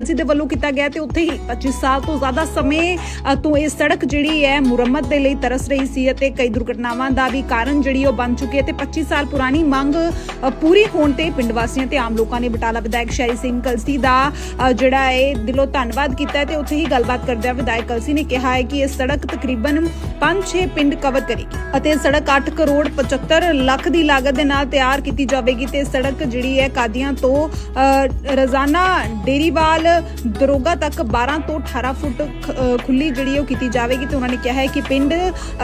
Agency ਦੇ ਵੱਲੋਂ ਕੀਤਾ ਗਿਆ ਤੇ ਉੱਥੇ ਹੀ 25 ਸਾਲ ਤੋਂ ਜ਼ਿਆਦਾ ਸਮੇਂ ਤੋਂ ਇਹ ਸੜਕ ਜਿਹੜੀ ਹੈ ਮੁਰੰਮਤ ਦੇ ਲਈ ਤਰਸ ਰਹੀ ਸੀ ਅਤੇ ਕਈ ਦੁਰਘਟਨਾਵਾਂ ਦਾ ਵੀ ਕਾਰਨ ਜਿਹੜੀ ਉਹ ਬਣ ਚੁੱਕੀ ਹੈ ਤੇ 25 ਸਾਲ ਪੁਰਾਣੀ ਮੰਗ ਪੂਰੀ ਹੋਣ ਤੇ ਪਿੰਡ ਵਾਸੀਆਂ ਤੇ ਆਮ ਲੋਕਾਂ ਨੇ ਬਟਾਲਾ ਵਿਧਾਇਕ ਸ਼ੈਰੀ ਸਿੰਘ ਕਲਸੀ ਦਾ ਜਿਹੜਾ ਹੈ ਦਿਲੋਂ ਧੰਨਵਾਦ ਕੀਤਾ ਹੈ ਤੇ ਉੱਥੇ ਹੀ ਗੱਲਬਾਤ ਕਰਦਿਆਂ ਵਿਧਾਇਕ ਕਲਸੀ ਨੇ ਕਿਹਾ ਹੈ ਕਿ ਇਹ ਸੜਕ ਤਕਰੀਬਨ 5-6 ਪਿੰਡ ਕਵਰ ਕਰੇਗੀ ਅਤੇ ਸੜਕ 8 ਕਰੋੜ 75 ਲੱਖ ਦੀ ਲਾਗਤ ਦੇ ਨਾਲ ਤਿਆਰ ਕੀਤੀ ਜਾਵੇਗੀ ਤੇ ਸੜਕ ਜਿਹੜੀ ਹੈ ਕਾਦੀਆਂ ਤੋਂ ਅ, ਰੋਜ਼ਾਨਾ ਡੇਰੀਵਾਲ ਦਰੋਗਾ ਤੱਕ 12 ਤੋਂ 18 ਫੁੱਟ ਖੁੱਲੀ ਜਿਹੜੀ ਉਹ ਕੀਤੀ ਜਾਵੇਗੀ ਤੇ ਉਹਨਾਂ ਨੇ ਕਿਹਾ ਹੈ ਕਿ ਪਿੰਡ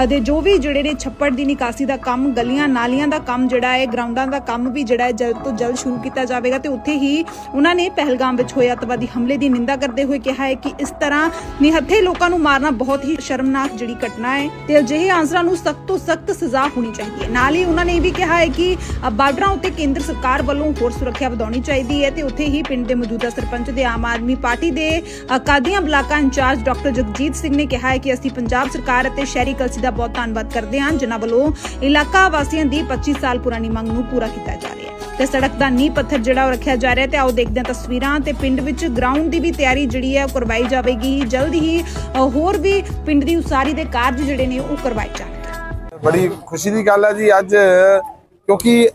ਦੇ ਜੋ ਵੀ ਜਿਹੜੇ ਨੇ ਛੱਪੜ ਦੀ ਨਿਕਾਸੀ ਦਾ ਕੰਮ, ਗਲੀਆਂ ਨਾਲੀਆਂ ਦਾ ਕੰਮ ਜਿਹੜਾ ਹੈ, ਗਰਾਊਂਡਾਂ ਦਾ ਕੰਮ ਵੀ ਜਿਹੜਾ ਹੈ ਜਲਦ ਤੋਂ ਜਲਦ ਸ਼ੁਰੂ ਕੀਤਾ ਜਾਵੇਗਾ ਤੇ ਉੱਥੇ ਹੀ ਉਹਨਾਂ ਨੇ ਪਹਿਲਗਾਮ ਵਿੱਚ ਹੋਏ ਅੱਤਵਾਦੀ ਹਮਲੇ ਦੀ ਨਿੰਦਾ ਕਰਦੇ ਹੋਏ ਕਿਹਾ ਹੈ ਕਿ ਇਸ ਤਰ੍ਹਾਂ ਨਿਹੱਥੇ ਲੋਕਾਂ ਨੂੰ ਮਾਰਨਾ ਬਹੁਤ ਹੀ ਸ਼ਰਮਨਾਕ ਜਿਹੜੀ ਘਟਨਾ ਹੈ ਤੇ ਅਜਿਹੇ ਆਂਸਰਾਂ ਨੂੰ ਸਖਤ ਤੋਂ ਸਖਤ ਸਜ਼ਾ ਹੋਣੀ ਚਾਹੀਦੀ ਹੈ। ਨਾਲ ਹੀ ਉਹਨਾਂ ਨੇ ਇਹ ਵੀ ਕਿਹਾ ਹੈ ਕਿ ਬਾਰਡਰਾਂ ਉੱਤੇ ਕੇਂਦਰ ਸਰਕਾਰ ਵੱਲੋਂ ਹੋਰ ਸੁਰੱਖਿਆ ਵਧਾਉਣੀ ਚਾਹੀਦੀ ਹੈ ਤੇ ਉੱਥੇ ਹੀ ਪਿੰਡ ਦੇ ਮੌਜੂਦਾ ਸਰਪੰਚ ਦੇ ਆਮ ਆਦਮੀ ਪਾਰਟੀ ਦੇ ਕਾਦੀਆਂ ਬਲਾਕਾ ਇੰਚਾਰਜ ਡਾਕਟਰ ਜਗਜੀਤ ਸਿੰਘ ਨੇ ਕਿਹਾ ਹੈ ਕਿ ਅਸੀਂ ਪੰਜਾਬ ਸਰਕਾਰ ਅਤੇ ਸ਼ਹਿਰੀ ਕਲਸੀ ਦਾ ਬਹੁਤ ਧੰਨਵਾਦ ਕਰਦੇ ਹਾਂ। ਜਿਨ੍ਹਾਂ ਵੱਲੋਂ ਇਲਾਕਾ ਵਾਸੀਆਂ ਦੀ 25 ਸਾਲ ਪੁਰਾਣੀ ਮੰਗ ਨੂੰ ਪੂਰਾ ਕੀਤਾ ਜਾ ਰਿਹਾ ਹੈ। ਤੇ ਸੜਕ ਦਾ ਨੀਂਹ ਪੱਥਰ ਜਿਹੜਾ ਉਹ ਰੱਖਿਆ ਜਾ ਰਿਹਾ ਤੇ ਆਓ ਦੇਖਦੇ ਹਾਂ ਤਸਵੀਰਾਂ ਤੇ ਪਿੰਡ ਵਿੱਚ ਗਰਾਊਂਡ ਦੀ ਵੀ ਤਿਆਰੀ ਜਿਹੜੀ ਹੈ ਉਹ ਕਰਵਾਈ ਜਾਵੇਗੀ। ਜਲਦ ਹੀ ਹੋਰ ਵੀ ਪਿੰਡ ਦੀ ਉਸਾਰੀ ਦੇ ਕਾਰਜ ਜਿਹੜੇ ਨੇ ਉਹ ਕਰਵਾਏ ਜਾਣਗੇ। ਬੜੀ ਖੁਸ਼ੀ ਦੀ ਗੱਲ ਹੈ ਜੀ ਅੱਜ, ਕਿਉਂਕਿ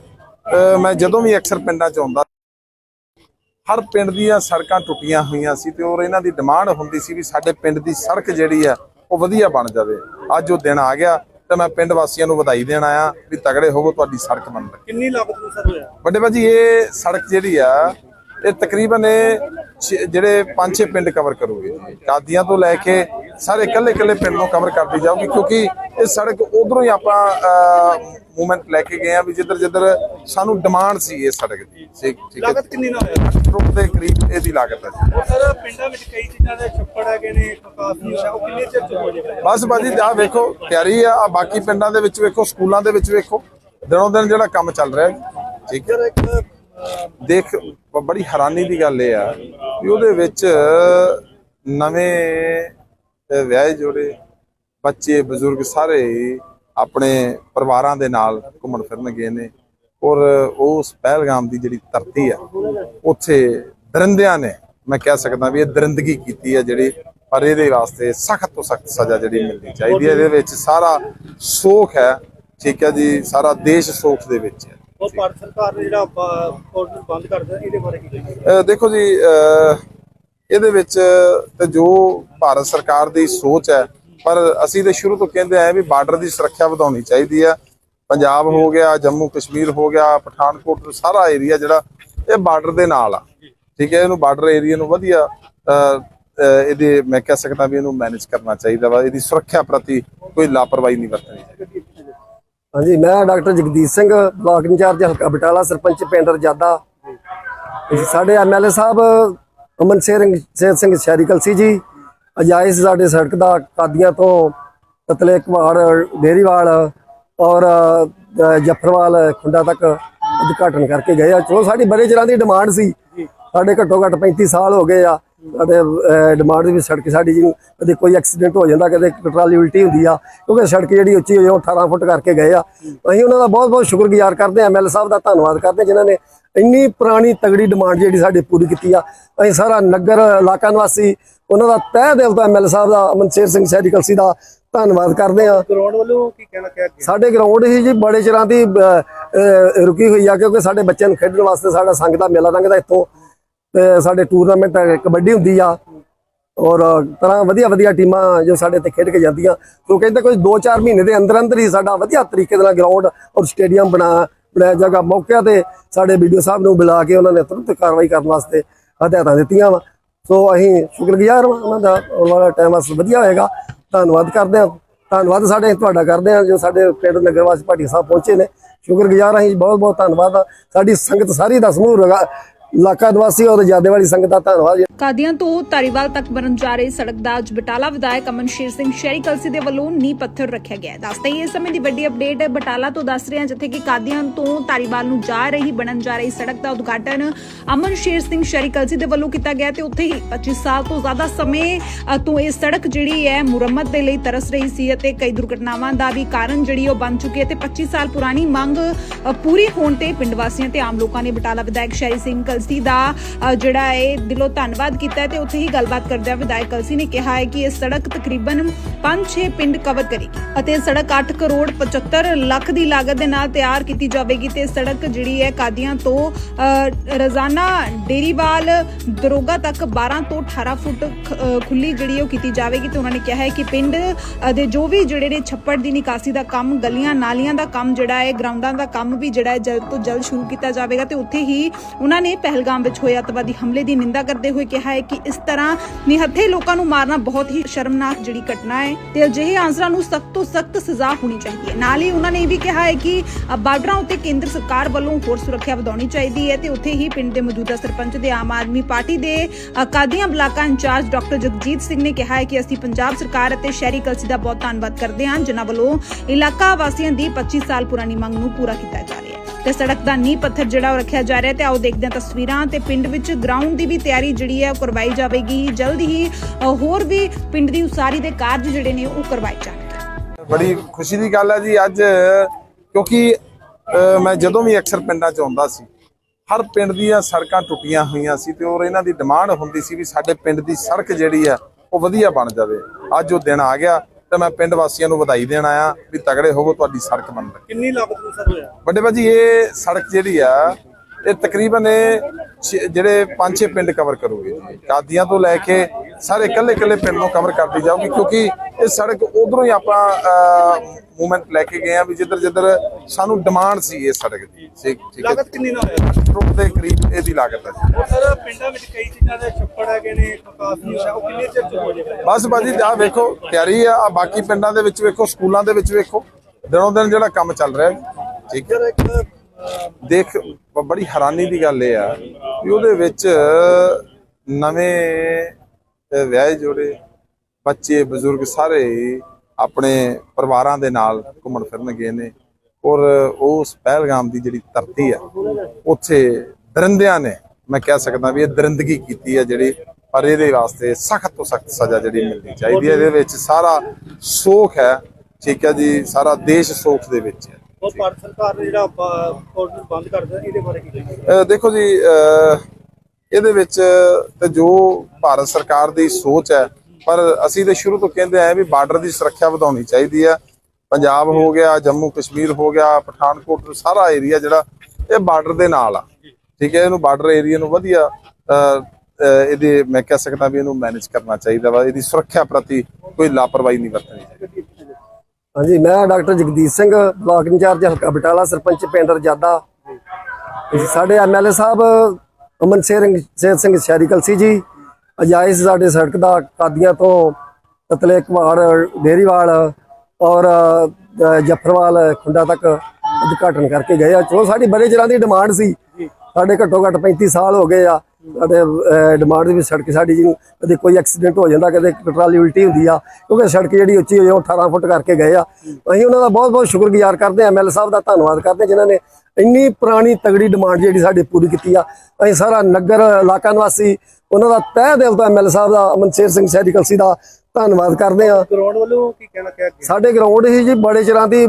ਮੈਂ ਜਦੋਂ ਵੀ ਅਕਸਰ ਪਿੰਡਾਂ 'ਚ ਆਉਂਦਾ ਹਰ ਪਿੰਡ ਦੀਆਂ ਸੜਕਾਂ ਟੁੱਟੀਆਂ ਹੋਈਆਂ ਸੀ ਤੇ ਔਰ ਇਹਨਾਂ ਦੀ ਡਿਮਾਂਡ ਹੁੰਦੀ ਸੀ ਵੀ ਸਾਡੇ ਪਿੰਡ ਦੀ ਸੜਕ ਜਿਹੜੀ ਆ ਉਹ ਵਧੀਆ ਬਣ ਜਾਵੇ। ਅੱਜ ਉਹ ਦਿਨ ਆ ਗਿਆ ਤੇ ਮੈਂ ਪਿੰਡ ਵਾਸੀਆਂ ਨੂੰ ਵਧਾਈ ਦੇਣ ਆਇਆ ਵੀ ਤਗੜੇ ਹੋਵੋ ਤੁਹਾਡੀ ਸੜਕ ਬਣ ਲੱਗੀ ਕਿੰਨੀ ਲਾਗਤ ਨੂੰ ਸਰ ਹੋਇਆ? ਵੱਡੇ ਭਾਜੀ ਇਹ ਸੜਕ ਜਿਹੜੀ ਆ ਇਹ ਤਕਰੀਬਨ ਇਹ ਜਿਹੜੇ ਪੰਜ ਛੇ ਪਿੰਡ ਕਵਰ ਕਰੂਗੇ। ਕਾਦੀਆਂ ਤੋਂ ਲੈ ਕੇ ਸਾਰੇ ਇਕੱਲੇ ਇਕੱਲੇ ਪਿੰਡ ਨੂੰ ਕਵਰ ਕਰਦੀ ਜਾਊਗੀ ਕਿਉਂਕਿ ਇਹ ਸੜਕ ਉਧਰੋਂ ਹੀ ਆਪਾਂ ਮੂਵਮੈਂਟ ਲੈ ਕੇ ਗਏ ਆ ਵੀ ਜਿੱਧਰ ਜਿੱਧਰ ਸਾਨੂੰ ਡਿਮਾਂਡ ਸੀ ਇਹ ਸੜਕ ਦੀ। ਠੀਕ ਠੀਕ ਹੈ ਲਾਗਤ ਕਿੰਨੀ ਨਾ ਹੋਇਆ ਕਰੋੜ ਦੇ ਕਰੀਬ ਇਹਦੀ ਲਾਗਤ ਹੈ ਜੀ। ਸਰ ਪਿੰਡਾਂ ਵਿੱਚ ਕਈ ਚੀਜ਼ਾਂ ਦੇ ਛੱਪੜ ਹੈਗੇ ਨੇ ਕਾਫੀ ਉਹ ਕਿੰਨੇ ਚਿਰ ਚ ਹੋ ਜਾਏਗਾ ਬਸ ਭਾਜੀ ਆ ਵੇਖੋ ਤਿਆਰੀ ਆ ਆਹ ਬਾਕੀ ਪਿੰਡਾਂ ਦੇ ਵਿੱਚ ਵੇਖੋ ਸਕੂਲਾਂ ਦੇ ਵਿੱਚ ਵੇਖੋ। ਦਿਨੋਂ ਦਿਨ ਜਿਹੜਾ ਕੰਮ ਚੱਲ ਰਿਹਾ ਹੈ ਠੀਕ ਹੈ। ਸਰ ਇੱਕ ਦੇਖ ਬ- ਬੜੀ ਹੈਰਾਨੀ ਦੀ ਗੱਲ ਇਹ ਆ ਵੀ ਉਹਦੇ ਵਿੱਚ ਨਵੇਂ ਅਹ, ਵਿਆਹੇ ਜੋੜੇ ਬੱਚੇ ਬਜ਼ੁਰਗ ਸਾਰੇ ਹੀ ਆਪਣੇ ਪਰਿਵਾਰਾਂ ਦੇ ਨਾਲ ਘੁੰਮਣ ਫਿਰਨ ਗਏ ਨੇ। ਔਰ ਉਸ ਪਹਿਲਗਾਮ ਦੀ ਜਿਹੜੀ ਧਰਤੀ ਆ ਉੱਥੇ ਦਰਿੰਦਿਆਂ ਨੇ ਮੈਂ ਕਹਿ ਸਕਦਾ ਵੀ ਇਹ ਦਰਿੰਦਗੀ ਕੀਤੀ ਹੈ ਜਿਹੜੀ ਪਰ ਇਹਦੇ ਵਾਸਤੇ ਸਖਤ ਤੋਂ ਸਖਤ ਸਜ਼ਾ ਜਿਹੜੀ ਮਿਲਣੀ ਚਾਹੀਦੀ ਹੈ ਇਹਦੇ ਵਿੱਚ ਸਾਰਾ ਸੋਖ ਹੈ ਠੀਕ ਹੈ ਜੀ ਸਾਰਾ ਦੇਸ਼ ਸੋਖ ਦੇ ਵਿੱਚ ਹੈ। ਉਹ ਭਾਰਤ ਸਰਕਾਰ ਨੇ ਜਿਹੜਾ ਆਰਡਰ ਬੰਦ ਕਰ ਦਿੱਤਾ ਇਹਦੇ ਬਾਰੇ ਕੀ ਅਹ ਦੇਖੋ ਜੀ ਇਹਦੇ ਵਿੱਚ ਤੇ ਜੋ ਭਾਰਤ ਸਰਕਾਰ ਦੀ ਸੋਚ ਹੈ ਪਰ ਅਸੀਂ ਤੇ ਸ਼ੁਰੂ ਤੋਂ ਕਹਿੰਦੇ ਆਏ ਵੀ ਬਾਰਡਰ ਦੀ ਸੁਰੱਖਿਆ ਵਧਾਉਣੀ ਚਾਹੀਦੀ ਆ। ਪੰਜਾਬ ਹੋ ਗਿਆ, ਜੰਮੂ ਕਸ਼ਮੀਰ ਹੋ ਗਿਆ, ਪਠਾਨਕੋਟ ਸਾਰਾ ਏਰੀਆ ਜਿਹੜਾ ਇਹ ਬਾਰਡਰ ਦੇ ਨਾਲ ਆ। ਠੀਕ ਹੈ, ਇਹਨੂੰ ਬਾਰਡਰ ਏਰੀਆ ਨੂੰ ਵਧੀਆ ਇਹਦੇ ਮੈਂ ਕਹਿ ਸਕਦਾ ਵੀ ਇਹਨੂੰ ਮੈਨੇਜ ਕਰਨਾ ਚਾਹੀਦਾ ਵਾ। ਇਹਦੀ ਸੁਰੱਖਿਆ ਪ੍ਰਤੀ ਕੋਈ ਲਾਪਰਵਾਹੀ ਨਹੀਂ ਵਰਤਣੀ ਚਾਹੀਦੀ। ਹਾਂਜੀ, ਮੈਂ doctor Jagdish Singh, block incharge ਹਲਕਾ ਬਟਾਲਾ, ਸਰਪੰਚ ਪਿੰਡ ਰਜਾਦਾ। ਸਾਡੇ ਐਮਐਲਏ ਸਾਹਿਬ ਅਮਨ ਸਿੰਘ, ਸੇਰ ਸਿੰਘ ਸ਼ਹਿਰੀ ਸੀ ਜੀ ਅਜਾਇਜ਼ ਸਾਡੇ ਸੜਕ ਦਾ ਕਾਦੀਆਂ ਤੋਂ ਤਤਲੇ ਕੁਮਾਰ ਡੇਰੀਵਾਲ ਔਰ ਜਫਰਵਾਲ ਖੁੰਡਾ ਤੱਕ ਉਦਘਾਟਨ ਕਰਕੇ ਗਏ ਆ। ਚਲੋ ਸਾਡੀ ਬੜੇ ਚਿਰਾਂ ਦੀ ਡਿਮਾਂਡ ਸੀ। ਸਾਡੇ ਘੱਟੋ ਘੱਟ 35 ਸਾਲ ਹੋ ਗਏ ਆ। ਸਾਡੇ ਡਿਮਾਂਡ ਦੀ ਵੀ ਸੜਕ ਸਾਡੀ ਜਿਹਨੂੰ ਕਦੇ ਕੋਈ ਐਕਸੀਡੈਂਟ ਹੋ ਜਾਂਦਾ ਕਦੇ ਟਰਾਲੀ ਉਲਟੀ ਹੁੰਦੀ ਆ ਕਿਉਂਕਿ ਸੜਕ ਜਿਹੜੀ ਉੱਚੀ ਹੋਈ ਉਹ 18 ਫੁੱਟ ਕਰਕੇ ਗਏ ਆ। ਅਸੀਂ ਉਹਨਾਂ ਦਾ ਬਹੁਤ ਬਹੁਤ ਸ਼ੁਕਰਗੁਜ਼ਾਰ ਕਰਦੇ ਆ ਐਮਐਲ ਸਾਹਿਬ ਦਾ ਧੰਨਵਾਦ ਕਰਦੇ ਜਿਨ੍ਹਾਂ ਨੇ ਇੰਨੀ ਪੁਰਾਣੀ ਤਗੜੀ ਡਿਮਾਂਡ ਜਿਹੜੀ ਸਾਡੀ ਪੂਰੀ ਕੀਤੀ ਆ। ਅਸੀਂ ਸਾਰਾ ਨਗਰ ਇਲਾਕਾ ਨਿਵਾਸੀ ਉਹਨਾਂ ਦਾ ਤਹਿ ਦਿਲ ਤੋਂ ਐਮਐਲ ਸਾਹਿਬ ਦਾ ਅਮਨਸ਼ੇਰ ਸਿੰਘ ਸ਼ਹਿਰੀ ਕਲਸੀ ਦਾ ਧੰਨਵਾਦ ਕਰਦੇ ਆ ਗਰਾਊਂਡ ਵੱਲੋਂ ਕੀ ਕਹਿਣਾ ਕਿਹਾ ਸਾਡੇ ਗਰਾਊਂਡ ਹੀ ਜੀ ਬੜੇ ਚਿਰਾਂ ਦੀ ਰੁਕੀ ਹੋਈ ਆ ਕਿਉਂਕਿ ਸਾਡੇ ਬੱਚਿਆਂ ਨੂੰ ਖੇਡਣ ਵਾਸਤੇ ਸਾਡਾ ਸੰਘ ਦਾ ਮੇਲਾ ਲੰਘਦਾ ਇੱਥੋਂ। ਤੇ ਸਾਡੇ ਟੂਰਨਾਮੈਂਟ ਕਬੱਡੀ ਹੁੰਦੀ ਆ ਔਰ ਤਰ੍ਹਾਂ ਵਧੀਆ ਵਧੀਆ ਟੀਮਾਂ ਜੋ ਸਾਡੇ ਤੇ ਖੇਡ ਕੇ ਜਾਂਦੀਆਂ। ਸੋ ਕਹਿੰਦੇ ਕੋਈ 2-4 ਮਹੀਨੇ ਦੇ ਅੰਦਰ ਅੰਦਰ ਹੀ ਸਾਡਾ ਵਧੀਆ ਤਰੀਕੇ ਦੇ ਨਾਲ ਗਰਾਊਂਡ ਔਰ ਸਟੇਡੀਅਮ ਬਣਾ ਬਣਾਇਆ ਜਾਗਾ ਮੌਕਿਆਂ ਤੇ ਸਾਡੇ ਵੀਡੀਓ ਸਾਹਿਬ ਨੂੰ ਬੁਲਾ ਕੇ ਉਹਨਾਂ ਨੇ ਤੁਰੰਤ ਕਾਰਵਾਈ ਕਰਨ ਵਾਸਤੇ ਹਦਾਇਤਾਂ ਦਿੱਤੀਆਂ ਵਾ। ਸੋ ਅਸੀਂ ਸ਼ੁਕਰਗੁਜ਼ਾਰ ਹਾਂ ਉਹਨਾਂ ਦਾ, ਆਉਣ ਵਾਲਾ ਟਾਈਮ ਅਸ ਵਧੀਆ ਹੋਏਗਾ। ਧੰਨਵਾਦ ਕਰਦੇ ਹਾਂ। ਧੰਨਵਾਦ ਸਾਡੇ, ਤੁਹਾਡਾ ਕਰਦੇ ਹਾਂ ਜੋ ਸਾਡੇ ਪਿੰਡ ਨਗਰਵਾਸੀ ਭਾਟੀ ਸਾਹਿਬ ਪਹੁੰਚੇ ਨੇ। ਸ਼ੁਕਰਗੁਜ਼ਾਰ ਅਸੀਂ ਬਹੁਤ ਬਹੁਤ ਧੰਨਵਾਦ ਆ। ਸਾਡੀ ਸੰਗਤ ਸਾਰੀ ਦਾ ਸਮੂਹ ਰਗਾ- ਇਲਾਕਾ ਨਿਵਾਸੀ ਔਰ ਜਾਦੇ ਸੰਗਤ ਦਾ ਧੰਨਵਾਦ। ਕਾਦੀਆਂ ਤੋਂ ਧਾਰੀਵਾਲ ਤੱਕ ਬਣਨ ਜਾ ਰਹੀ ਸੜਕ ਦਾ ਅੱਜ ਬਟਾਲਾ ਵਿਧਾਇਕ ਅਮਨਸ਼ੀਰ ਸਿੰਘ ਸ਼ਹਿਰੀ ਕਲਸੀ ਦੇ ਵੱਲੋਂ ਨੀਂਹ ਪੱਥਰ ਰੱਖਿਆ ਗਿਆ ਹੈ। ਦੱਸਦੇ ਇਸ ਸਮੇਂ ਦੀ ਵੱਡੀ ਅਪਡੇਟ ਬਟਾਲਾ ਤੋਂ ਦੱਸ ਰਹੇ ਹਾਂ ਜਿੱਥੇ ਕਿ ਕਾਦੀਆਂ ਤੋਂ ਧਾਰੀਵਾਲ ਨੂੰ ਜਾ ਰਹੀ ਬਣਨ ਜਾ ਰਹੀ ਸੜਕ ਦਾ ਉਦਘਾਟਨ ਅਮਨਸ਼ੀਰ ਸਿੰਘ ਸ਼ਹਿਰੀ ਕਲਸੀ ਦੇ ਵੱਲੋਂ ਕੀਤਾ ਗਿਆ ਤੇ ਉੱਥੇ ਹੀ 25 ਸਾਲ ਤੋਂ ਜ਼ਿਆਦਾ ਸਮੇਂ ਅ, ਤੋਂ ਇਹ ਸੜਕ ਜਿਹੜੀ ਹੈ ਮੁਰੰਮਤ ਦੇ ਲਈ ਤਰਸ ਰਹੀ ਸੀ ਅਤੇ ਕਈ ਦੁਰਘਟਨਾਵਾਂ ਦਾ ਵੀ ਕਾਰਨ ਜਿਹੜੀ ਉਹ ਬਣ ਚੁੱਕੀ ਹੈ ਤੇ 25 ਸਾਲ ਪੁਰਾਣੀ ਮੰਗ ਅ, ਪੂਰੀ ਹੋਣ ਤੇ ਪਿੰਡ ਵਾਸੀਆਂ ਤੇ ਆਮ ਲੋਕਾਂ ਨੇ ਬਟਾਲਾ ਵਿਧਾਇਕ ਸ਼ਹਿਰੀ ਸਿੰਘ ਕਲਸੀ ਕਲਸੀ ਦਾ ਜਿਹੜਾ ਹੈ ਦਿਲੋਂ ਧੰਨਵਾਦ ਕੀਤਾ ਤੇ ਉੱਥੇ ਹੀ ਗੱਲਬਾਤ ਕਰਦਿਆਂ ਵਿਧਾਇਕ ਕਲਸੀ ਨੇ ਕਿਹਾ ਹੈ ਕਿ ਇਹ ਸੜਕ ਤਕਰੀਬਨ 5-6 ਪਿੰਡ ਕਵਰ ਕਰੇਗੀ ਅਤੇ ਸੜਕ 8 ਕਰੋੜ 75 ਲੱਖ ਦੀ ਲਾਗਤ ਦੇ ਨਾਲ ਤਿਆਰ ਕੀਤੀ ਜਾਵੇਗੀ ਤੇ ਸੜਕ ਜਿਹੜੀ ਹੈ ਕਾਦੀਆਂ ਤੋਂ ਅ, ਡੇਰੀਵਾਲ ਦਰੋਗਾ ਤੱਕ 12 ਤੋਂ 18 ਫੁੱਟ ਖੁੱਲੀ ਜਿਹੜੀ ਉਹ ਕੀਤੀ ਜਾਵੇਗੀ ਤੇ ਉਹਨਾਂ ਨੇ ਕਿਹਾ ਹੈ ਕਿ ਪਿੰਡ ਦੇ ਜੋ ਵੀ ਜਿਹੜੇ ਨੇ ਛੱਪੜ ਦੀ ਨਿਕਾਸੀ ਦਾ ਕੰਮ ਗਲੀਆਂ ਨਾਲੀਆਂ ਦਾ ਕੰਮ ਜਿਹੜਾ ਹੈ ਗਰਾਊਂਡਾਂ ਦਾ ਕੰਮ ਵੀ ਜਿਹੜਾ ਹੈ ਜਲਦ ਤੋਂ ਜਲਦ ਸ਼ੁਰੂ ਕੀਤਾ ਜਾਵੇਗਾ ਤੇ ਉੱਥੇ ਹੀ ਉਹਨਾਂ ਨੇ ਪਹਿਲਗਾਮ ਵਿੱਚ ਹੋਏ ਅੱਤਵਾਦੀ ਹਮਲੇ ਦੀ ਨਿੰਦਾ ਕਰਦੇ ਹੋਏ ਕਿਹਾ ਹੈ ਕਿ ਇਸ ਤਰ੍ਹਾਂ ਨਿਹੱਥੇ ਲੋਕਾਂ ਨੂੰ ਮਾਰਨਾ ਬਹੁਤ ਹੀ ਸ਼ਰਮਨਾਕ ਜਿਹੜੀ ਘਟਨਾ ਹੈ ਤੇ ਅਜਿਹੇ ਆਂਸਰਾਂ ਨੂੰ ਸਖਤ ਤੋਂ ਸਖਤ ਸਜ਼ਾ ਹੋਣੀ ਚਾਹੀਦੀ ਹੈ। ਨਾਲ ਹੀ ਉਹਨਾਂ ਨੇ ਇਹ ਵੀ ਕਿਹਾ ਹੈ ਕਿ ਬਾਰਡਰਾਂ ਉੱਤੇ ਕੇਂਦਰ ਸਰਕਾਰ ਵੱਲੋਂ ਹੋਰ ਸੁਰੱਖਿਆ ਵਧਾਉਣੀ ਚਾਹੀਦੀ ਹੈ ਤੇ ਉੱਥੇ ਹੀ ਪਿੰਡ ਦੇ ਮੌਜੂਦਾ ਸਰਪੰਚ ਦੇ ਆਮ ਆਦਮੀ ਪਾਰਟੀ ਦੇ ਅ, ਕਾਦੀਆਂ ਬਲਾਕਾ ਇੰਚਾਰਜ ਡਾਕਟਰ ਜਗਜੀਤ ਸਿੰਘ ਨੇ ਕਿਹਾ ਹੈ ਕਿ ਅਸੀਂ ਪੰਜਾਬ ਸਰਕਾਰ ਅਤੇ ਸ਼ਹਿਰੀ ਕਲਸੀ ਦਾ ਬਹੁਤ ਧੰਨਵਾਦ ਕਰਦੇ ਹਾਂ ਜਿਨ੍ਹਾਂ ਵੱਲੋਂ ਇਲਾਕਾ ਵਾਸੀਆਂ ਦੀ 25 ਸਾਲ ਪੁਰਾਣੀ ਮੰਗ ਨੂੰ ਪੂਰਾ ਕੀਤਾ ਜਾ ਤੇ ਸੜਕ ਦਾ ਨੀਂਹ ਪੱਥਰ ਜਿਹੜਾ ਉਹ ਰੱਖਿਆ ਜਾ ਰਿਹਾ ਤੇ ਆਓ ਦੇਖਦੇ ਹਾਂ ਤਸਵੀਰਾਂ ਤੇ ਪਿੰਡ ਵਿੱਚ ਗਰਾਊਂਡ ਦੀ ਵੀ ਤਿਆਰੀ ਜਿਹੜੀ ਹੈ ਉਹ ਕਰਵਾਈ ਜਾਵੇਗੀ। ਜਲਦ ਹੀ ਹੋਰ ਵੀ ਪਿੰਡ ਦੀ ਉਸਾਰੀ ਦੇ ਕਾਰਜ ਜਿਹੜੇ ਨੇ ਉਹ ਕਰਵਾਏ ਜਾਣਗੇ। ਬੜੀ ਖੁਸ਼ੀ ਦੀ ਗੱਲ ਹੈ ਜੀ ਅੱਜ, ਕਿਉਂਕਿ ਮੈਂ ਜਦੋਂ ਵੀ ਅਕਸਰ ਪਿੰਡਾਂ 'ਚ ਆਉਂਦਾ ਸੀ, ਹਰ ਪਿੰਡ ਦੀਆਂ ਸੜਕਾਂ ਟੁੱਟੀਆਂ ਹੋਈਆਂ ਸੀ ਤੇ ਔਰ ਇਹਨਾਂ ਦੀ ਡਿਮਾਂਡ ਹੁੰਦੀ ਸੀ ਵੀ ਸਾਡੇ ਪਿੰਡ ਦੀ ਸੜਕ ਜਿਹੜੀ ਆ ਉਹ ਵਧੀਆ ਬਣ ਜਾਵੇ। ਅੱਜ ਉਹ ਦਿਨ ਆ ਗਿਆ ਤੇ ਮੈਂ ਪਿੰਡ ਵਾਸੀਆਂ ਨੂੰ ਵਧਾਈ ਦੇਣ ਆਇਆ ਵੀ ਤਗੜੇ ਹੋਵੋ ਤੁਹਾਡੀ ਸੜਕ ਬਣ ਲੱਗੀ। ਕਿੰਨੀ ਲਾਗਤ ਨੂੰ ਸਰ ਹੋਇਆ ਵੱਡੇ ਭਾਜੀ ਇਹ ਸੜਕ ਜਿਹੜੀ ਆ ਇਹ ਤਕਰੀਬਨ ਇਹ ਜਿਹੜੇ ਪੰਜ ਛੇ ਪਿੰਡ ਕਵਰ ਕਰੂਗੀ ਜੀ। ਕਾਦੀਆਂ ਤੋਂ ਲੈ ਕੇ ਸਾਰੇ ਇਕੱਲੇ ਇਕੱਲੇ ਪਿੰਡ ਨੂੰ ਕਵਰ ਕਰਦੀ ਜਾਊਗੀ ਕਿਉਂਕਿ ਇਹ ਸੜਕ ਉਧਰੋਂ ਹੀ ਆਪਾਂ ਮੂਵਮੈਂਟ ਲੈ ਕੇ ਗਏ ਆ ਵੀ ਜਿੱਧਰ ਜਿੱਧਰ ਸਾਨੂੰ ਡਿਮਾਂਡ ਸੀ ਇਹ ਸੜਕ ਦੀ। ਠੀਕ ਠੀਕ ਲਾਗਤ ਕਿੰਨੀ ਨਾ ਹੋਇਆ? ਕਰੋੜ ਦੇ ਕਰੀਬ ਇਹਦੀ ਲਾਗਤ ਹੈ ਸਰ ਪਿੰਡਾਂ ਵਿੱਚ ਕਈ ਚੀਜ਼ਾਂ ਦੇ ਛੱਪੜ ਹੈਗੇ ਨੇ ਕਾਫੀ ਉਹ ਕਿੰਨੇ ਚਿਰ ਚ ਹੋ ਜਾਏਗਾ? ਬਸ ਬਾਜੀ ਆ ਵੇਖੋ ਤਿਆਰੀ ਆ ਬਾਕੀ ਪਿੰਡਾਂ ਦੇ ਵਿੱਚ ਵੇਖੋ ਸਕੂਲਾਂ ਦੇ ਵਿੱਚ ਵੇਖੋ। ਦਿਨੋਂ ਦਿਨ ਜਿਹੜਾ ਕੰਮ ਚੱਲ ਰਿਹਾ ਠੀਕ ਹੈ। ਦੇਖ ਬ- ਬੜੀ ਹੈਰਾਨੀ ਦੀ ਗੱਲ ਇਹ ਆ ਵੀ ਉਹਦੇ ਵਿੱਚ ਨਵੇਂ ਵਿਆਹੇ ਜੋੜੇ, ਬੱਚੇ, ਬਜ਼ੁਰਗ ਸਾਰੇ ਆਪਣੇ ਪਰਿਵਾਰਾਂ ਦੇ ਨਾਲ ਘੁੰਮਣ ਫਿਰਨ ਗਏ ਨੇ ਔਰ ਉਸ ਪਹਿਲਗਾਮ ਦੀ ਜਿਹੜੀ ਧਰਤੀ ਆ, ਉੱਥੇ ਦਰਿੰਦਿਆਂ ਨੇ, ਮੈਂ ਕਹਿ ਸਕਦਾ ਵੀ ਇਹ ਦਰਿੰਦਗੀ ਕੀਤੀ ਹੈ ਜਿਹੜੀ, ਪਰ ਇਹਦੇ ਵਾਸਤੇ ਸਖਤ ਤੋਂ ਸਖਤ ਸਜ਼ਾ ਜਿਹੜੀ ਮਿਲਣੀ ਚਾਹੀਦੀ ਹੈ ਇਹਦੇ ਵਿੱਚ ਸਾਰਾ ਸੋਖ ਹੈ, ਠੀਕ ਹੈ ਜੀ, ਸਾਰਾ ਦੇਸ਼ ਸੋਖ ਦੇ ਵਿੱਚ ਹੈ। ਉਹ ਭਾਰਤ ਸਰਕਾਰ ਨੇ ਜਿਹੜਾ ਪੋਰਟਲ ਬੰਦ ਕਰ ਦਿੱਤਾ, ਇਹਦੇ ਬਾਰੇ ਕੀ ਕਹੋਗੇ ਦੇਖੋ ਜੀ ਇਹਦੇ ਵਿੱਚ ਤੇ ਜੋ ਭਾਰਤ ਸਰਕਾਰ ਦੀ ਸੋਚ ਹੈ, ਪਰ ਅਸੀਂ ਤੇ ਸ਼ੁਰੂ ਤੋਂ ਕਹਿੰਦੇ ਆਏ ਵੀ ਬਾਰਡਰ ਦੀ ਸੁਰੱਖਿਆ ਵਧਾਉਣੀ ਚਾਹੀਦੀ ਹੈ। ਪੰਜਾਬ ਹੋ ਗਿਆ, ਜੰਮੂ ਕਸ਼ਮੀਰ ਹੋ ਗਿਆ, ਪਠਾਨਕੋਟ ਸਾਰਾ ਏਰੀਆ ਜਿਹੜਾ, ਇਹ ਬਾਰਡਰ ਦੇ ਨਾਲ ਆ। ਠੀਕ ਹੈ, ਇਹਨੂੰ ਬਾਰਡਰ ਏਰੀਆ ਨੂੰ ਵਧੀਆ ਇਹਦੇ ਮੈਂ ਕਹਿ ਸਕਦਾ ਵੀ ਇਹਨੂੰ ਮੈਨੇਜ ਕਰਨਾ ਚਾਹੀਦਾ ਵਾ, ਇਹਦੀ ਸੁਰੱਖਿਆ ਪ੍ਰਤੀ ਕੋਈ ਲਾਪਰਵਾਹੀ ਨਹੀਂ ਵਰਤਣੀ ਚਾਹੀਦੀ। ਹਾਂਜੀ ਮੈਂ doctor Jagdish Singh block incharge ਹਲਕਾ ਬਟਾਲਾ ਸਰਪੰਚ ਪਿੰਡ ਰਜਾਦਾ। ਸਾਡੇ ਐਮਐਲਏ ਸਾਹਿਬ ਅਮਨ ਸਿੰਘ ਸੇਤ ਸਿੰਘ ਸ਼ਹਿਰੀ ਕਲਸੀ ਜੀ ਅਜਾਇਜ਼ ਸਾਡੇ ਸੜਕ ਦਾ ਕਾਦੀਆਂ ਤੋਂ ਤਤਲੇ ਕੁਹਾੜ ਡੇਰੀਵਾਲ ਔਰ ਜਫਰਵਾਲ ਖੁੰਡਾ ਤੱਕ ਉਦਘਾਟਨ ਕਰਕੇ ਗਏ ਆ। ਚਲੋ ਸਾਡੀ ਬੜੇ ਚਿਰਾਂ ਦੀ ਡਿਮਾਂਡ ਸੀ। ਸਾਡੇ ਘੱਟੋ ਘੱਟ 35 ਸਾਲ ਹੋ ਗਏ ਆ। ਸਾਡੇ ਡਿਮਾਂਡ ਦੀ ਵੀ ਸੜਕ ਸਾਡੀ ਜੀ ਕਦੇ ਕੋਈ ਐਕਸੀਡੈਂਟ ਹੋ ਜਾਂਦਾ ਕਦੇ ਟਰਾਲੀ ਉਲਟੀ ਹੁੰਦੀ ਆ ਕਿਉਂਕਿ ਸੜਕ ਜਿਹੜੀ ਉੱਚੀ ਹੋਈ ਉਹ 18 ਫੁੱਟ ਕਰਕੇ ਗਏ ਆ। ਅਸੀਂ ਉਹਨਾਂ ਦਾ ਬਹੁਤ ਬਹੁਤ ਸ਼ੁਕਰਗੁਜ਼ਾਰ ਕਰਦੇ ਆ ਐਮਐਲ ਸਾਹਿਬ ਦਾ ਧੰਨਵਾਦ ਕਰਦੇ ਜਿਨ੍ਹਾਂ ਨੇ ਇੰਨੀ ਪੁਰਾਣੀ ਤਗੜੀ ਡਿਮਾਂਡ ਜਿਹੜੀ ਸਾਡੀ ਪੂਰੀ ਕੀਤੀ ਆ। ਅਸੀਂ ਸਾਰਾ ਨਗਰ ਇਲਾਕਾ ਨਿਵਾਸੀ ਉਹਨਾਂ ਦਾ ਤਹਿ ਦਿਲ ਤੋਂ ਐਮਐਲ ਸਾਹਿਬ ਦਾ ਅਮਨਸ਼ੇਰ ਸਿੰਘ ਸੈਦੀ ਕਲਸੀ ਦਾ ਧੰਨਵਾਦ ਕਰਦੇ ਆ ਗਰਾਊਂਡ ਵੱਲੋਂ ਕੀ ਕਹਿਣਾ ਕਿਹਾ ਸਾਡੇ ਗਰਾਊਂਡ ਹੀ ਜੀ ਬੜੇ ਚਿਰਾਂ ਦੀ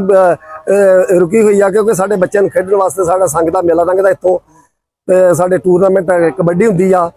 ਰੁਕੀ ਹੋਈ ਆ ਕਿਉਂਕਿ ਸਾਡੇ ਬੱਚਿਆਂ ਨੂੰ ਖੇਡਣ ਵਾਸਤੇ ਸਾਡਾ ਸੰਘ ਦਾ ਮੇਲਾ ਲੰਘਦਾ ਇੱਥੋਂ। ਤੇ ਸਾਡੇ ਟੂਰਨਾਮੈਂਟ ਕਬੱਡੀ ਹੁੰਦੀ ਆ।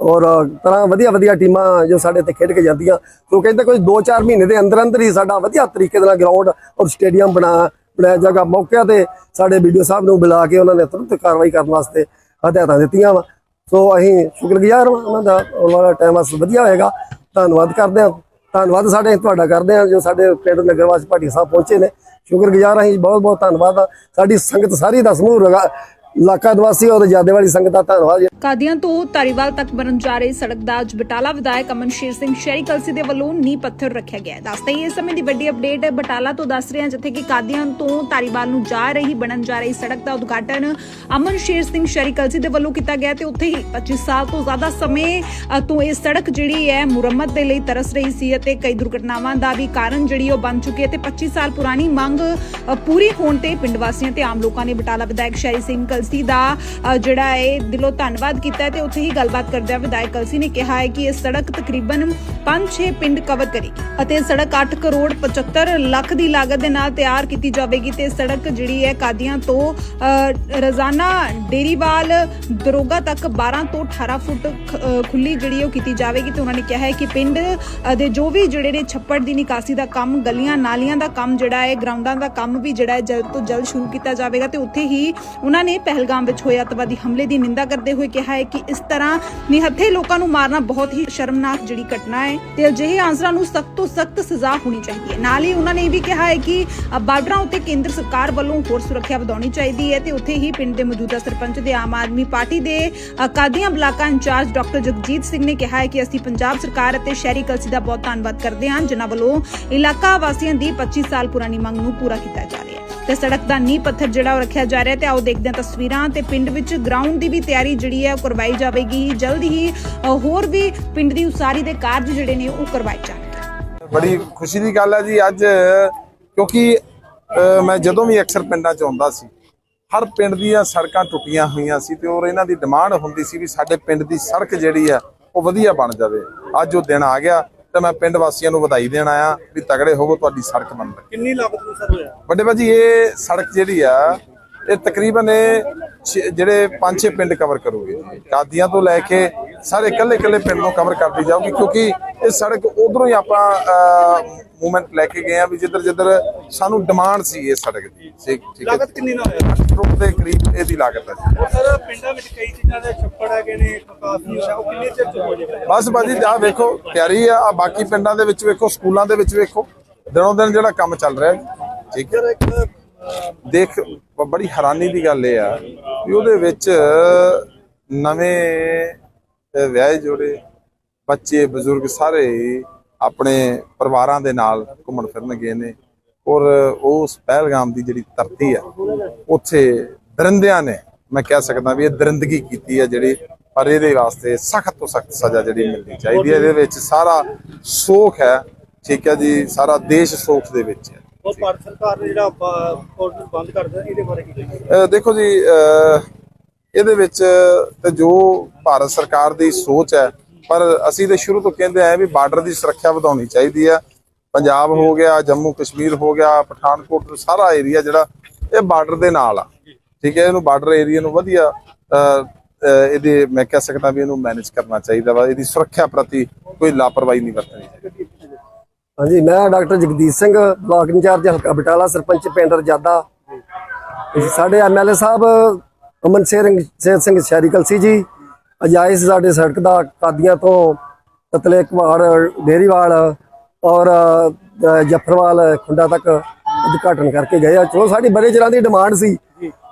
ਔਰ ਤਰ੍ਹਾਂ ਵਧੀਆ ਵਧੀਆ ਟੀਮਾਂ ਜੋ ਸਾਡੇ ਇੱਥੇ ਖੇਡ ਕੇ ਜਾਂਦੀਆਂ। ਸੋ ਕਹਿੰਦੇ ਕੋਈ 2-4 ਮਹੀਨੇ ਦੇ ਅੰਦਰ ਅੰਦਰ ਹੀ ਸਾਡਾ ਵਧੀਆ ਤਰੀਕੇ ਨਾਲ ਗਰਾਊਂਡ ਔਰ ਸਟੇਡੀਅਮ ਬਣਾ, ਬਣਾਇਆ ਜਾਗਾ ਮੌਕਿਆਂ ਤੇ ਸਾਡੇ ਵੀਡੀਓ ਸਾਹਿਬ ਨੂੰ ਬੁਲਾ ਕੇ ਉਹਨਾਂ ਨੇ ਤੁਰੰਤ ਕਾਰਵਾਈ ਕਰਨ ਵਾਸਤੇ ਹਦਾਇਤਾਂ ਦਿੱਤੀਆਂ ਵਾ। ਸੋ ਅਸੀਂ ਸ਼ੁਕਰਗੁਜ਼ਾਰ ਹਾਂ ਉਹਨਾਂ ਦਾ, ਆਉਣ ਵਾਲਾ ਟਾਈਮ ਵਾਸਤੇ ਵਧੀਆ ਹੋਏਗਾ। ਧੰਨਵਾਦ ਕਰਦੇ ਹਾਂ। ਧੰਨਵਾਦ ਸਾਡੇ, ਤੁਹਾਡਾ ਕਰਦੇ ਹਾਂ ਜੋ ਸਾਡੇ ਪਿੰਡ ਨਗਰਵਾਸ ਭਾਟੀ ਸਾਹਿਬ ਪਹੁੰਚੇ ਨੇ। ਸ਼ੁਕਰਗੁਜ਼ਾਰ ਅਸੀਂ ਬਹੁਤ ਬਹੁਤ ਧੰਨਵਾਦ ਆ। ਸਾਡੀ ਸੰਗਤ ਸਾਰੀ ਦਾ ਸਮੂਹ ਰਗਾ- ਇਲਾਕਾ ਨਿਵਾਸੀ ਔਰ ਜਾਦੇ ਵਾਲੀ ਸੰਗਤ ਦਾ ਧੰਨਵਾਦ। ਕਾਦੀਆਂ ਤੋਂ ਧਾਰੀਵਾਲ ਤੱਕ ਬਣਨ ਜਾ ਰਹੀ ਸੜਕ ਦਾ ਅੱਜ ਬਟਾਲਾ ਵਿਧਾਇਕ ਅਮਨ ਸ਼ੇਰ ਸਿੰਘ ਸ਼ਹਿਰੀ ਕਲਸੀ ਦੇ ਵੱਲੋਂ ਨੀਂਹ ਪੱਥਰ ਰੱਖਿਆ ਗਿਆ ਹੈ। ਦੱਸਦੇ ਇਸ ਸਮੇਂ ਦੀ ਵੱਡੀ ਅਪਡੇਟ ਬਟਾਲਾ ਤੋਂ ਦੱਸ ਰਹੇ ਹਾਂ, ਜਿੱਥੇ ਕਿ ਕਾਦੀਆਂ ਤੋਂ ਧਾਰੀਵਾਲ ਨੂੰ ਜਾ ਰਹੀ ਬਣਨ ਜਾ ਰਹੀ ਸੜਕ ਦਾ ਉਦਘਾਟਨ ਅਮਨ ਸ਼ੇਰ ਸਿੰਘ ਸ਼ਹਿਰੀ ਕਲਸੀ ਦੇ ਵੱਲੋਂ ਕੀਤਾ ਗਿਆ ਤੇ ਉੱਥੇ ਹੀ 25 ਸਾਲ ਤੋਂ ਜ਼ਿਆਦਾ ਸਮੇਂ ਤੋਂ ਇਹ ਸੜਕ ਜਿਹੜੀ ਹੈ, ਮੁਰੰਮਤ ਦੇ ਲਈ ਤਰਸ ਰਹੀ ਸੀ ਅਤੇ ਕਈ ਦੁਰਘਟਨਾਵਾਂ ਦਾ ਵੀ ਕਾਰਨ ਜਿਹੜੀ ਉਹ ਬਣ ਚੁੱਕੀ ਹੈ ਤੇ 25 ਸਾਲ ਪੁਰਾਣੀ ਮੰਗ ਪੂਰੀ ਹੋਣ ਤੇ ਪਿੰਡ ਵਾਸੀਆਂ ਤੇ ਆਮ ਲੋਕਾਂ ਨੇ ਬਟਾਲਾ ਵਿਧਾਇਕ ਸ਼ਹਿਰੀ ਸਿੰਘ ਕਲਸੀ ਦਾ ਜਿਹੜਾ ਹੈ ਦਿਲੋਂ ਧੰਨਵਾਦ ਕੀਤਾ ਤੇ ਉੱਥੇ ਹੀ ਗੱਲਬਾਤ ਕਰਦਿਆਂ ਵਿਧਾਇਕ ਕਲਸੀ ਨੇ ਕਿਹਾ ਹੈ ਕਿ ਇਹ ਸੜਕ ਤਕਰੀਬਨ 5-6 ਪਿੰਡ ਕਵਰ ਕਰੇਗੀ ਅਤੇ ਸੜਕ 8 ਕਰੋੜ 75 ਲੱਖ ਦੀ ਲਾਗਤ ਦੇ ਨਾਲ ਤਿਆਰ ਕੀਤੀ ਜਾਵੇਗੀ ਤੇ ਸੜਕ ਜਿਹੜੀ ਹੈ ਕਾਦੀਆਂ ਤੋਂ ਅ, ਡੇਰੀਵਾਲ ਦਰੋਗਾ ਤੱਕ 12 ਤੋਂ 18 ਫੁੱਟ ਖੁੱਲੀ ਜਿਹੜੀ ਉਹ ਕੀਤੀ ਜਾਵੇਗੀ ਤੇ ਉਹਨਾਂ ਨੇ ਕਿਹਾ ਹੈ ਕਿ ਪਿੰਡ ਦੇ ਜੋ ਵੀ ਜਿਹੜੇ ਨੇ ਛੱਪੜ ਦੀ ਨਿਕਾਸੀ ਦਾ ਕੰਮ ਗਲੀਆਂ ਨਾਲੀਆਂ ਦਾ ਕੰਮ ਜਿਹੜਾ ਹੈ ਗਰਾਊਂਡਾਂ ਦਾ ਕੰਮ ਵੀ ਜਿਹੜਾ ਹੈ ਜਲਦ ਤੋਂ ਜਲਦ ਸ਼ੁਰੂ ਕੀਤਾ ਜਾਵੇਗਾ ਤੇ ਉੱਥੇ ਹੀ ਉਹਨਾਂ ਨੇ ਪਹਿਲਗਾਮ ਵਿੱਚ ਹੋਏ ਅੱਤਵਾਦੀ ਹਮਲੇ ਦੀ ਨਿੰਦਾ ਕਰਦੇ ਹੋਏ ਕਿਹਾ ਹੈ ਕਿ ਇਸ ਤਰ੍ਹਾਂ ਨਿਹੱਥੇ ਲੋਕਾਂ ਨੂੰ ਮਾਰਨਾ ਬਹੁਤ ਹੀ ਸ਼ਰਮਨਾਕ ਜਿਹੜੀ ਘਟਨਾ ਹੈ ਤੇ ਅਜਿਹੇ ਆਂਸਰਾਂ ਨੂੰ ਸਖਤ ਤੋਂ ਸਖਤ ਸਜ਼ਾ ਹੋਣੀ ਚਾਹੀਦੀ ਹੈ। ਨਾਲ ਹੀ ਉਹਨਾਂ ਨੇ ਇਹ ਵੀ ਕਿਹਾ ਹੈ ਕਿ ਬਾਰਡਰਾਂ ਉੱਤੇ ਕੇਂਦਰ ਸਰਕਾਰ ਵੱਲੋਂ ਹੋਰ ਸੁਰੱਖਿਆ ਵਧਾਉਣੀ ਚਾਹੀਦੀ ਹੈ ਤੇ ਉੱਥੇ ਹੀ ਪਿੰਡ ਦੇ ਮੌਜੂਦਾ ਸਰਪੰਚ ਦੇ ਆਮ ਆਦਮੀ ਪਾਰਟੀ ਦੇ ਅ, ਕਾਦੀਆਂ ਬਲਾਕਾ ਇੰਚਾਰਜ ਡਾਕਟਰ ਜਗਜੀਤ ਸਿੰਘ ਨੇ ਕਿਹਾ ਹੈ ਕਿ ਅਸੀਂ ਪੰਜਾਬ ਸਰਕਾਰ ਅਤੇ ਸ਼ਹਿਰੀ ਕਲਸੀ ਦਾ ਬਹੁਤ ਧੰਨਵਾਦ ਕਰਦੇ ਹਾਂ। ਜਿਨ੍ਹਾਂ ਵੱਲੋਂ ਇਲਾਕਾ ਵਾਸੀਆਂ ਦੀ 25 ਸਾਲ ਪੁਰਾਣੀ ਮੰਗ ਨੂੰ ਪੂਰਾ ਕੀਤਾ ਜਾ ਤੇ ਸੜਕ ਦਾ ਨੀਂਹ ਪੱਥਰ ਜਿਹੜਾ ਉਹ ਰੱਖਿਆ ਜਾ ਰਿਹਾ ਤੇ ਆਓ ਦੇਖਦੇ ਹਾਂ ਤਸਵੀਰਾਂ ਤੇ ਪਿੰਡ ਵਿੱਚ ਗਰਾਊਂਡ ਦੀ ਵੀ ਤਿਆਰੀ ਜਿਹੜੀ ਹੈ ਉਹ ਕਰਵਾਈ ਜਾਵੇਗੀ। ਜਲਦ ਹੀ ਹੋਰ ਵੀ ਪਿੰਡ ਦੀ ਉਸਾਰੀ ਦੇ ਕਾਰਜ ਜਿਹੜੇ ਨੇ ਉਹ ਕਰਵਾਏ ਜਾਣਗੇ। ਬੜੀ ਖੁਸ਼ੀ ਦੀ ਗੱਲ ਹੈ ਜੀ, ਅੱਜ, ਕਿਉਂਕਿ ਮੈਂ ਜਦੋਂ ਵੀ ਅਕਸਰ ਪਿੰਡਾਂ 'ਚ ਆਉਂਦਾ ਸੀ, ਹਰ ਪਿੰਡ ਦੀਆਂ ਸੜਕਾਂ ਟੁੱਟੀਆਂ ਹੋਈਆਂ ਸੀ ਤੇ ਔਰ ਇਹਨਾਂ ਦੀ ਡਿਮਾਂਡ ਹੁੰਦੀ ਸੀ ਵੀ ਸਾਡੇ ਪਿੰਡ ਦੀ ਸੜਕ ਜਿਹੜੀ ਆ ਉਹ ਵਧੀਆ ਬਣ ਜਾਵੇ। ਅੱਜ ਉਹ ਦਿਨ ਆ ਗਿਆ ਤੇ ਮੈਂ ਪਿੰਡ ਵਾਸੀਆਂ ਨੂੰ ਵਧਾਈ ਦੇਣ ਆਇਆ ਵੀ ਤਗੜੇ ਹੋਵੋ ਤੁਹਾਡੀ ਸੜਕ ਬਣ ਰਹੀ ਕਿੰਨੀ ਲਾਗਤ ਨੂੰ ਸਰ ਹੋਇਆ? ਵੱਡੇ ਭਾਜੀ ਇਹ ਸੜਕ ਜਿਹੜੀ ਆ ਇਹ ਤਕਰੀਬਨ ਇਹ ਜਿਹੜੇ ਪੰਜ ਛੇ ਪਿੰਡ ਕਵਰ ਕਰੂਗੇ। ਕਾਦੀਆਂ ਤੋਂ ਲੈ ਕੇ ਸਾਰੇ ਇਕੱਲੇ ਇਕੱਲੇ ਪਿੰਡ ਨੂੰ ਕਵਰ ਕਰਦੀ ਜਾਊਗੀ ਕਿਉਂਕਿ ਇਹ ਸੜਕ ਉਧਰੋਂ ਹੀ ਆਪਾਂ ਮੂਵਮੈਂਟ ਲੈ ਕੇ ਗਏ ਆ ਵੀ ਜਿੱਧਰ ਜਿੱਧਰ ਸਾਨੂੰ ਡਿਮਾਂਡ ਸੀ ਇਹ ਸੜਕ ਦੀ। ਠੀਕ ਠੀਕ ਲਾਗਤ ਕਿੰਨੀ ਨਾ ਹੋਇਆ ਕਰੋੜ ਦੇ ਕਰੀਬ ਇਹਦੀ ਲਾਗਤ ਹੈ। ਸਰ ਪਿੰਡਾਂ ਵਿੱਚ ਕਈ ਚੀਜ਼ਾਂ ਦੇ ਛੱਪੜ ਹੈਗੇ ਨੇ ਕਾਫੀ ਉਹ ਕਿੰਨੇ ਚਿਰ ਹੋ ਜਾਏਗਾ? ਬਸ ਬਾਜੀ ਆ ਵੇਖੋ ਤਿਆਰੀ ਆ ਬਾਕੀ ਪਿੰਡਾਂ ਦੇ ਵਿੱਚ ਵੇਖੋ ਸਕੂਲਾਂ ਦੇ ਵਿੱਚ ਵੇਖੋ। ਦਿਨੋਂ ਦਿਨ ਜਿਹੜਾ ਕੰਮ ਚੱਲ ਰਿਹਾ ਠੀਕ ਹੈ। ਦੇਖ ਬੜੀ ਹੈਰਾਨੀ ਦੀ ਗੱਲ ਇਹ ਆ ਵੀ ਉਹਦੇ ਵਿੱਚ ਨਵੇਂ ਅਹ, ਵਿਆਹੇ ਜੋੜੇ ਬੱਚੇ ਬਜ਼ੁਰਗ ਸਾਰੇ ਆਪਣੇ ਪਰਿਵਾਰਾਂ ਦੇ ਨਾਲ ਘੁੰਮਣ ਫਿਰਨ ਗਏ ਨੇ ਔਰ ਉਸ ਪਹਿਲਗਾਮ ਦੀ ਜਿਹੜੀ ਧਰਤੀ ਆ ਉੱਥੇ ਦਰਿੰਦਿਆਂ ਨੇ ਮੈਂ ਕਹਿ ਸਕਦਾ ਵੀ ਇਹ ਦਰਿੰਦਗੀ ਕੀਤੀ ਆ ਜਿਹੜੀ ਪਰ ਇਹਦੇ ਵਾਸਤੇ ਸਖਤ ਤੋਂ ਸਖਤ ਸਜ਼ਾ ਜਿਹੜੀ ਮਿਲਣੀ ਚਾਹੀਦੀ ਹੈ ਇਹਦੇ ਵਿੱਚ ਸਾਰਾ ਸੋਖ ਹੈ ਠੀਕ ਹੈ ਜੀ ਸਾਰਾ ਦੇਸ਼ ਸੋਖ ਦੇ ਵਿੱਚ ਹੈ। ਉਹ ਭਾਰਤ ਸਰਕਾਰ ਨੇ ਜਿਹੜਾ ਪੋਰਟਲ ਬੰਦ ਕਰ ਦਿੱਤਾ ਇਹਦੇ ਬਾਰੇ ਕੀ ਕਹੀਏ ਅਹ ਦੇਖੋ ਜੀ ਇਹਦੇ ਵਿੱਚ ਤੇ ਜੋ ਭਾਰਤ ਸਰਕਾਰ ਦੀ ਸੋਚ ਹੈ ਪਰ ਅਸੀਂ ਤੇ ਸ਼ੁਰੂ ਤੋਂ ਕਹਿੰਦੇ ਆਏ ਵੀ ਬਾਰਡਰ ਦੀ ਸੁਰੱਖਿਆ ਵਧਾਉਣੀ ਚਾਹੀਦੀ ਹੈ। ਪੰਜਾਬ ਹੋ ਗਿਆ ਜੰਮੂ ਕਸ਼ਮੀਰ ਹੋ ਗਿਆ ਪਠਾਨਕੋਟ ਸਾਰਾ ਏਰੀਆ ਜਿਹੜਾ ਇਹ ਬਾਰਡਰ ਦੇ ਨਾਲ ਆ। ਠੀਕ ਹੈ ਇਹਨੂੰ ਬਾਰਡਰ ਏਰੀਆ ਨੂੰ ਵਧੀਆ ਇਹਦੇ ਮੈਂ ਕਹਿ ਸਕਦਾ ਵੀ ਇਹਨੂੰ ਮੈਨੇਜ ਕਰਨਾ ਚਾਹੀਦਾ ਵਾ। ਇਹਦੀ ਸੁਰੱਖਿਆ ਪ੍ਰਤੀ ਕੋਈ ਲਾਪਰਵਾਹੀ ਨਹੀਂ ਵਰਤਣੀ ਚਾਹੀਦੀ। ਹਾਂਜੀ ਮੈਂ doctor Jagdish Singh block incharge ਹਲਕਾ ਬਟਾਲਾ ਸਰਪੰਚ ਪਿੰਡ ਰਜਾਦਾ। ਸਾਡੇ ਐਮਐਲਏ ਸਾਹਿਬ ਅਮਨ ਸਿੰਘ ਸੇਤ ਸਿੰਘ ਸ਼ਹਿਰੀ ਕਲਸੀ ਜੀ ਅਜਾਇਜ਼ ਸਾਡੇ ਸੜਕ ਦਾ ਕਾਦੀਆਂ ਤੋਂ ਤਤਲੇ ਕੁਮਾਰ ਡੇਰੀਵਾਲ ਔਰ ਅ, ਜਫਰਵਾਲ ਖੁੰਡਾ ਤੱਕ ਉਦਘਾਟਨ ਕਰਕੇ ਗਏ ਆ। ਚਲੋ ਸਾਡੀ ਬੜੇ ਚਿਰਾਂ ਦੀ ਡਿਮਾਂਡ ਸੀ।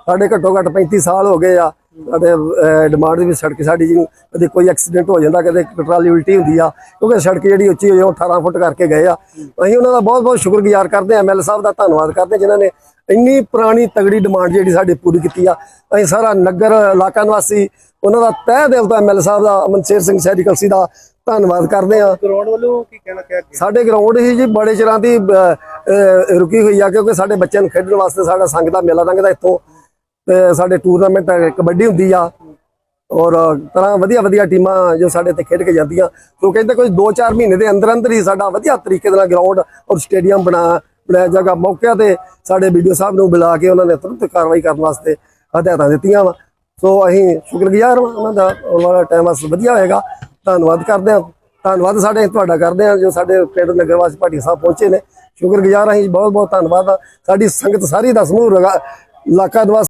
ਸਾਡੇ ਘੱਟੋ ਘੱਟ 35 ਸਾਲ ਹੋ ਗਏ ਆ। ਸਾਡੇ ਡਿਮਾਂਡ ਵੀ ਸੜਕ ਸਾਡੀ ਜੀ ਕਦੇ ਕੋਈ ਐਕਸੀਡੈਂਟ ਹੋ ਜਾਂਦਾ ਕਦੇ ਟਰਾਲੀ ਉਲਟੀ ਹੁੰਦੀ ਆ ਕਿਉਂਕਿ ਸੜਕ ਜਿਹੜੀ ਉੱਚੀ ਹੋਈ ਉਹ 18 ਫੁੱਟ ਕਰਕੇ ਗਏ ਆ। ਅਸੀਂ ਉਹਨਾਂ ਦਾ ਬਹੁਤ ਬਹੁਤ ਸ਼ੁਕਰਗੁਜ਼ਾਰ ਕਰਦੇ ਆ ਐਮਐਲ ਸਾਹਿਬ ਦਾ ਧੰਨਵਾਦ ਕਰਦੇ ਜਿਨ੍ਹਾਂ ਨੇ ਇੰਨੀ ਪੁਰਾਣੀ ਤਗੜੀ ਡਿਮਾਂਡ ਜਿਹੜੀ ਸਾਡੀ ਪੂਰੀ ਕੀਤੀ ਆ। ਅਸੀਂ ਸਾਰਾ ਨਗਰ ਇਲਾਕਾ ਨਿਵਾਸੀ ਉਹਨਾਂ ਦਾ ਤਹਿ ਦਿਲ ਤੋਂ ਐਮਐਲ ਸਾਹਿਬ ਦਾ ਅਮਨਸ਼ੇਰ ਸਿੰਘ ਸੈਰੀ ਕਲਸੀ ਦਾ ਧੰਨਵਾਦ ਕਰਦੇ ਆ ਗਰਾਊਂਡ ਵੱਲੋਂ ਕੀ ਕਹਿਣਾ ਕਿਹਾ ਸਾਡੇ ਗਰਾਊਂਡ ਹੀ ਜੀ ਬੜੇ ਚਿਰਾਂ ਦੀ ਰੁਕੀ ਹੋਈ ਆ ਕਿਉਂਕਿ ਸਾਡੇ ਬੱਚਿਆਂ ਨੂੰ ਖੇਡਣ ਵਾਸਤੇ ਸਾਡਾ ਸੰਘ ਦਾ ਮੇਲਾ ਲੰਘਦਾ ਇੱਥੋਂ। ਤੇ ਸਾਡੇ ਟੂਰਨਾਮੈਂਟ ਕਬੱਡੀ ਹੁੰਦੀ ਆ, ਔਰ ਤਰ੍ਹਾਂ ਵਧੀਆ ਵਧੀਆ ਟੀਮਾਂ ਜੋ ਸਾਡੇ ਤੇ ਖੇਡ ਕੇ ਜਾਂਦੀਆਂ। ਸੋ ਕਹਿੰਦੇ ਕੋਈ 2-4 ਮਹੀਨੇ ਦੇ ਅੰਦਰ ਅੰਦਰ ਹੀ ਸਾਡਾ ਵਧੀਆ ਤਰੀਕੇ ਦੇ ਨਾਲ ਗਰਾਊਂਡ ਔਰ ਸਟੇਡੀਅਮ ਬਣਾ ਬਣਾਇਆ ਜਾਗਾ ਮੌਕਿਆਂ ਤੇ ਸਾਡੇ ਵੀਡੀਓ ਸਾਹਿਬ ਨੂੰ ਬੁਲਾ ਕੇ ਉਹਨਾਂ ਨੇ ਤੁਰੰਤ ਕਾਰਵਾਈ ਕਰਨ ਵਾਸਤੇ ਹਦਾਇਤਾਂ ਦਿੱਤੀਆਂ ਵਾ। ਸੋ ਅਸੀਂ ਸ਼ੁਕਰਗੁਜ਼ਾਰ ਹਾਂ ਉਹਨਾਂ ਦਾ, ਆਉਣ ਵਾਲਾ ਟਾਈਮ ਅਸ ਵਧੀਆ ਹੋਏਗਾ। ਧੰਨਵਾਦ ਕਰਦੇ ਹਾਂ। ਧੰਨਵਾਦ ਸਾਡੇ ਤੁਹਾਡਾ ਕਰਦੇ ਹਾਂ, ਜੋ ਸਾਡੇ ਪਿੰਡ ਨਗਰਵਾਸੀ ਭਾਟੀ ਸਾਹਿਬ ਪਹੁੰਚੇ ਨੇ। ਸ਼ੁਕਰਗੁਜ਼ਾਰ ਅਸੀਂ ਬਹੁਤ ਬਹੁਤ ਧੰਨਵਾਦ ਆ। ਸਾਡੀ ਸੰਗਤ ਸਾਰੀ ਦਾ ਸਮੂਹ ਰਗਾ- ਇਲਾਕਾ ਨਿਵਾਸੀ